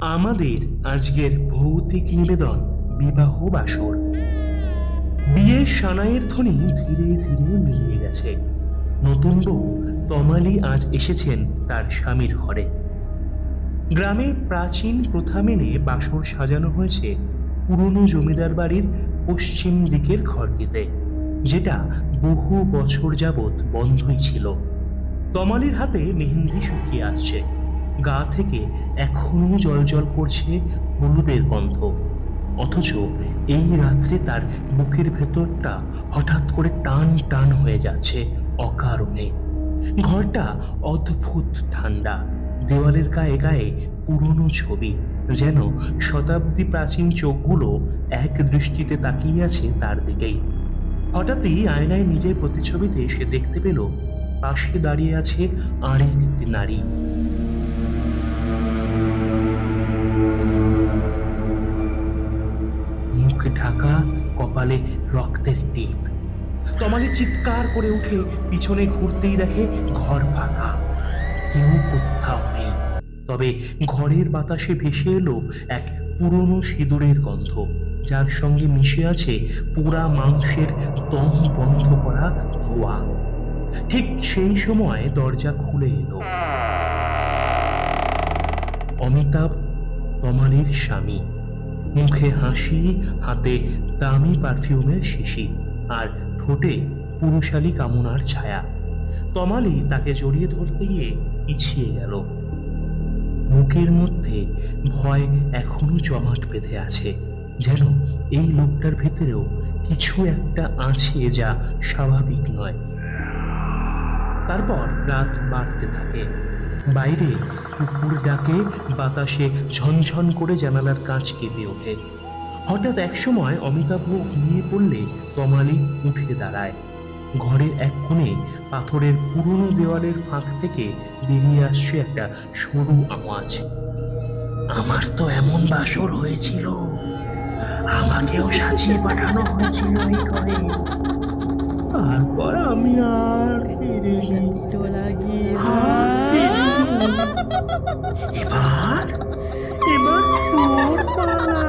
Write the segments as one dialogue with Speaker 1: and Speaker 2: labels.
Speaker 1: আমাদের আজকের ভৌতিক নিবেদন বিবাহ বাসর। বিয়ের সানাইয়ের ধ্বনি ধীরে ধীরে মিলিয়ে গেছে। নতুন বউ তমালি আজ এসেছেন তার স্বামীর ঘরে। গ্রামের প্রাচীন প্রথা মেনে বাসর সাজানো হয়েছে পুরনো জমিদার বাড়ির পশ্চিম দিকের ঘরটিতে, যেটা বহু বছর যাবৎ বন্ধই ছিল। তমালির হাতে মেহেন্দি শুকিয়ে আসছে। গা থেকে এখনও জলজল করছে হলুদের গন্ধ। অথচ এই রাত্রে তার বুকের ভেতরটা হঠাৎ করে টান টান হয়ে যাচ্ছে অকারণে। ঘরটা অদ্ভুত ঠান্ডা। দেওয়ালের গায়ে গায়ে পুরনো ছবি। যেন শতাব্দী প্রাচীন চোখগুলো এক দৃষ্টিতে তাকিয়ে আছে তার দিকেই। হঠাৎই আয়নায় নিজের প্রতিছবিতে সে দেখতে পেল, পাশে দাঁড়িয়ে আছে আরেকটি নারী। মুখ ঢাকা, কপালে রক্তের টিপ। তমালি চিৎকার করে উঠে পিছনে ঘুরতেই দেখে ঘর ফাঁকা কেউ কোথাও নেই। তবে ঘরের বাতাসে ভেসে এলো এক পুরনো সিঁদুরের গন্ধ, যার সঙ্গে মিশে আছে পোড়া মাংসের দম বন্ধ করা ধোয়া। ঠিক সেই সময় দরজা খুলে এলো। অমিতাভ, তমালির স্বামী। মুখে হাসি, হাতে দামি পারফিউমের শিশি আর ঠোঁটে পুরুষালী কামনার ছায়া। তমালি তাকে জড়িয়ে ধরতে গিয়ে পিছিয়ে গেল। মুখের মধ্যে ভয় এখনও জমাট বেঁধে আছে, যেন এই লোকটার ভেতরেও কিছু একটা আছে যা স্বাভাবিক নয়। তারপর রাত বাড়তে থাকে। বাইরে কুকুর ডাকে বাতাসে ঝনঝন করে জানালার কাঁচ কেঁপে ওঠে। হঠাৎ একসময় অমিতাভ ঘুমিয়ে পড়লে তমালি উঠে দাঁড়ায়। ঘরের এক কোণে পাথরের পুরনো দেওয়ালের ফাঁক থেকে বেরিয়ে আসছে একটা সরু আওয়াজ। আমার তো এমন বাসর হয়েছিল। আমাকেও সাজিয়ে পাঠানো হয়েছিল এই ঘরে। তারপর আমি আর ফিরিনি। এবার এবার তোর পালা,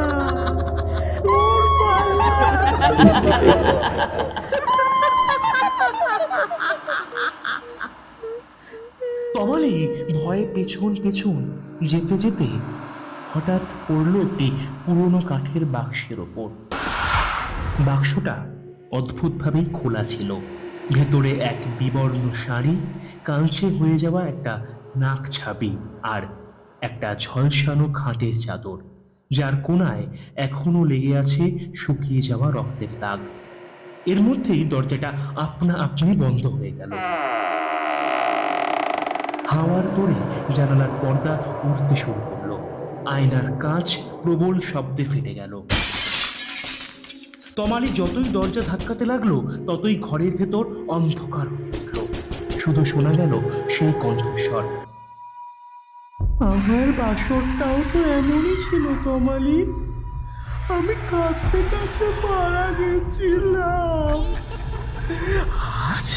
Speaker 1: তোর তমালি ভয়ে পেছন পেছন যেতে যেতে হঠাৎ পড়ল একটি পুরনো কাঠের বাক্সের ওপর। বাক্সটা অদ্ভুতভাবেই খোলা ছিল। ভেতরে এক বিবর্ণ শাড়ি কাঁচে হয়ে যাওয়া একটা নাক ছাবি আর একটা ঝলসানো খাটের চাদর, যার কোনায় এখনও লেগে আছে শুকিয়ে যাওয়া রক্তের দাগ। এর মধ্যেই দরজাটা আপনা আপনি বন্ধ হয়ে গেল। হাওয়ার তোড়ে জানালার পর্দা উঠতে শুরু করল। আয়নার কাঁচ প্রবল শব্দে ফেটে গেল। তমালি যতই দরজা ধাক্কাতে লাগল, ততই ঘরের ভেতর অন্ধকার হয়ে শুধু শোনা গেল সেই কণ্ঠস্বর। আমার বাসরটাও তো এমনই ছিল তমালি আমি কাঁদতে কাঁদতে মারা গেছিলাম। আজ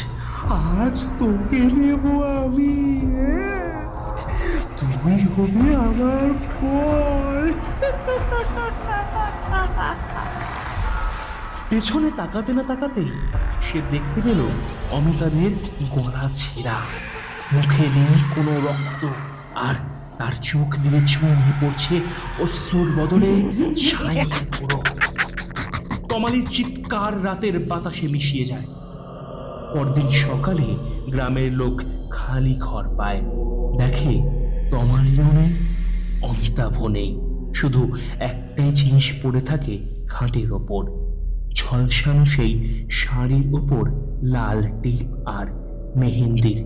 Speaker 1: আজ তোকে নেব আমি? তুই হবি আমার ফল। পেছনে তাকাতে না তাকাতেই সে দেখতে পেল অমিতাভের গলা ছেঁড়া। মুখে নেই কোনো রক্ত, আর তার চোখ দিয়ে চুঁয়ে পড়ছে অশ্রুর বদলে পুরো। তমালির চিৎকার রাতের বাতাসে মিশিয়ে যায়। পরদিন সকালে গ্রামের লোক খালি ঘর পায়। দেখে তমালিও নেই, অমিতাভও নেই। শুধু একটাই জিনিস পড়ে থাকে খাটের ওপর। ঝলসানো সেই শাড়ির ওপর লাল টিপ আর মেহেন্দির